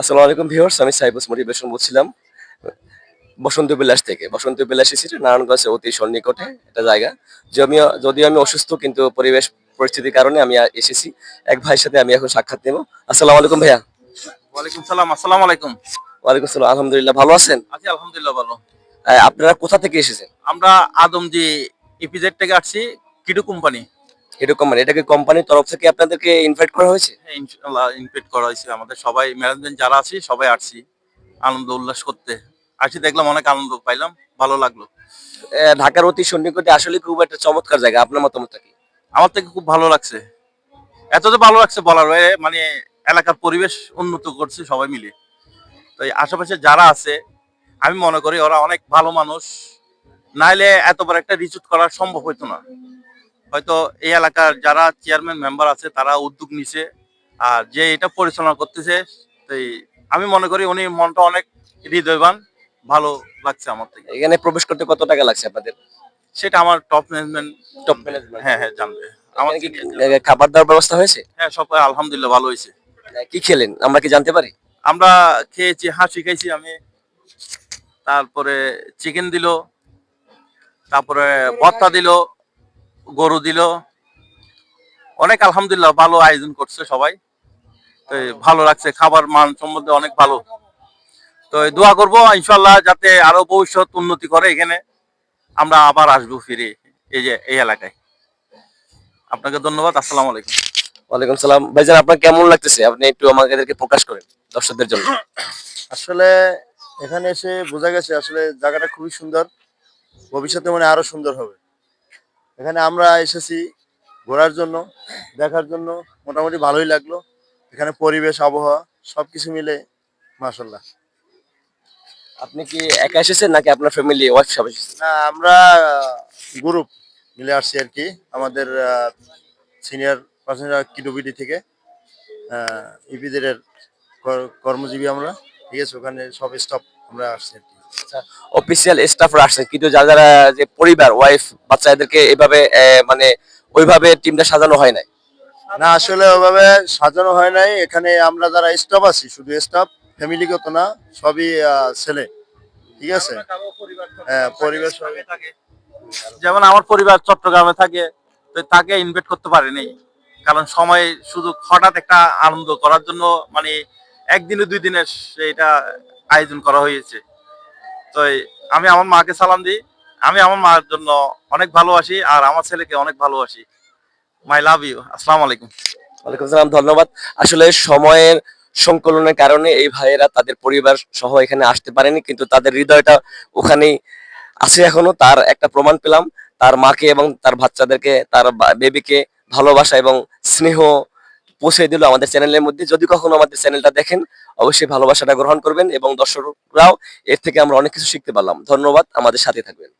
আসসালামু আলাইকুম ভিউয়ার্স আমি সাইবাস মোটিভেশন বলছিলাম। বসন্ত বিলাস থেকে। বসন্ত বিলাস এসেছি নারায়ণগঞ্জের অতি সন্নিকটে একটা জায়গা। যদিও যদিও আমি অসুস্থ কিন্তু পরিবেশ পরিস্থিতির কারণে আমি এসেছি। এক ভাইয়ের সাথে আমি এখন সাক্ষাৎ নেব। আসসালামু আলাইকুম ভাইয়া। ওয়ালাইকুম সালাম আসসালামু আলাইকুম। ওয়ালাইকুম আসসালাম আলহামদুলিল্লাহ ভালো আছেন? আছি আলহামদুলিল্লাহ ভালো। আপনারা কোথা থেকে এসেছেন? আমরা আদমজি ইপিজেড থেকে আসছি কিডু কোম্পানি। এরকম মানে এটাকে কোম্পানির তরফ থেকে আপনাদেরকে ইনভাইট করা হয়েছে? হ্যাঁ, ইনশাআল্লাহ ইনভাইট করা হয়েছে। আমাদের সবাই ম্যানেজমেন্ট যারা আছি সবাই আসছি। আনন্দ উল্লাস করতে। আসি দেখলাম অনেক আনন্দ পাইলাম। ভালো লাগল। ঢাকার অতি সন্নিকটে আসলে খুব একটা চমৎকার জায়গা। আপনার মতামতটা কি? আমার থেকে খুব ভালো লাগছে। এত তো ভালো লাগছে বলার মানে এলাকার পরিবেশ উন্নত করছে সবাই মিলে। তো এই আশেপাশে যারা আছে আমি মনে করি ওরা অনেক ভালো মানুষ। নাইলে এত বড় একটা রিচুট করা সম্ভব হইতো না। হয়তো এই এলাকার যারা চেয়ারম্যান মেম্বার আছে তারা উদ্যোগ নিছে। আর যে এটা পরিচালনা করতেছে আমি মনে করি উনি মনটা অনেক হৃদয়বান ভালো লাগছে আমার থেকে। এখানে প্রবেশ করতে কত টাকা লাগছে আপনাদের? সেটা আমার টপ ম্যানেজমেন্ট টপ ম্যানেজমেন্ট হ্যাঁ হ্যাঁ জানবে। আমার কি খাবার দাবার ব্যবস্থা হয়েছে? হ্যাঁ সব আলহামদুলিল্লাহ ভালো হয়েছে। কি খেলেন? আমরা কি জানতে পারি? আমরা খেয়েছি হাঁসি খাইছি আমি। তারপরে চিকেন দিল তারপরে ভর্তা দিল। গরু দিল। অনেক আলহামদুলিল্লাহ ভালো আয়োজন করছে সবাই। তো ভালো লাগছে খাবার মান সম্বন্ধে অনেক ভালো। তো দোয়া করব ইনশাল্লাহ যাতে আরও ভবিষ্যৎ উন্নতি করে এখানে। আমরা আবার আসব ফিরে এই যে এই এলাকায়। আপনাকে ধন্যবাদ আসসালামু আলাইকুম। ওয়ালাইকুম সালাম। ভাইজান আপনার কেমন লাগতেছে? আপনি একটু আমাদেরকে প্রকাশ করেন দর্শকদের জন্য। আসলে এখানে এসে বোঝা গেছে আসলে জায়গাটা খুবই সুন্দর। ভবিষ্যতে মানে আরও সুন্দর হবে। এখানে আমরা এসেছি ঘোরার জন্য দেখার জন্য। মোটামুটি ভালোই লাগল। এখানে পরিবেশ আবহাওয়া সবকিছু মিলে মাসাল্লাহ আপনি কি একা এসেছেন নাকি আপনার ফ্যামিলি ওয়াইফ সব এসেছেন না আমরা গ্রুপ মিলে আসছি আর কি। আমাদের সিনিয়র পার্সন কিডোবিডি থেকে ইপিদের কর্মজীবী আমরা। ঠিক আছে ওখানে সব স্টাফ আমরা আসছি আর কি। অফিসিয়াল স্টাফরা আসছেন কিন্তু যারা যারা যে পরিবার ওয়াইফ বাচ্চাদেরকে এভাবে মানে ওইভাবে টিমটা সাজানো হয় নাই? না আসলে ওভাবে সাজানো হয় নাই। এখানে আমরা যারা স্টাফ আছি শুধু স্টাফ ফ্যামিলিগত না সবই ছেলে। ঠিক আছে? হ্যাঁ সবই- যেমন আমার পরিবার চট্টগ্রামে থাকে তো তাকে ইনভাইট করতে পারিনি। কারণ সময় শুধু হঠাৎ একটা আনন্দ করার জন্য মানে একদিনে দুই দিনের এটা আয়োজন করা হয়েছে। তো আমি আমার মাকে সালাম দিই। আমি আমার মার জন্য অনেক ভালোবাসি আর আমার ছেলেকে অনেক ভালোবাসি। My love you. আসসালামু আলাইকুম। ওয়ালাইকুম সালাম, ধন্যবাদ। আসলে সময়ের সংকলনের কারণে এই ভাইয়েরা তাদের পরিবার সহ এখানে আসতে পারেনি, কিন্তু তাদের হৃদয়টা ওখানেই আছে এখনও। তার একটা প্রমাণ পেলাম। তার মাকে এবং তার বাচ্চাদেরকে, তার বেবিকে ভালোবাসা এবং স্নেহ পৌঁছে দিল আমাদের চ্যানেলের মধ্যে। যদি কখনো আমাদের চ্যানেলটা দেখেন, অবশ্যই ভালোবাসাটা গ্রহণ করবেন এবং দর্শকরাও এর থেকে আমরা অনেক কিছু শিখতে পারলাম। ধন্যবাদ, আমাদের সাথে থাকবেন।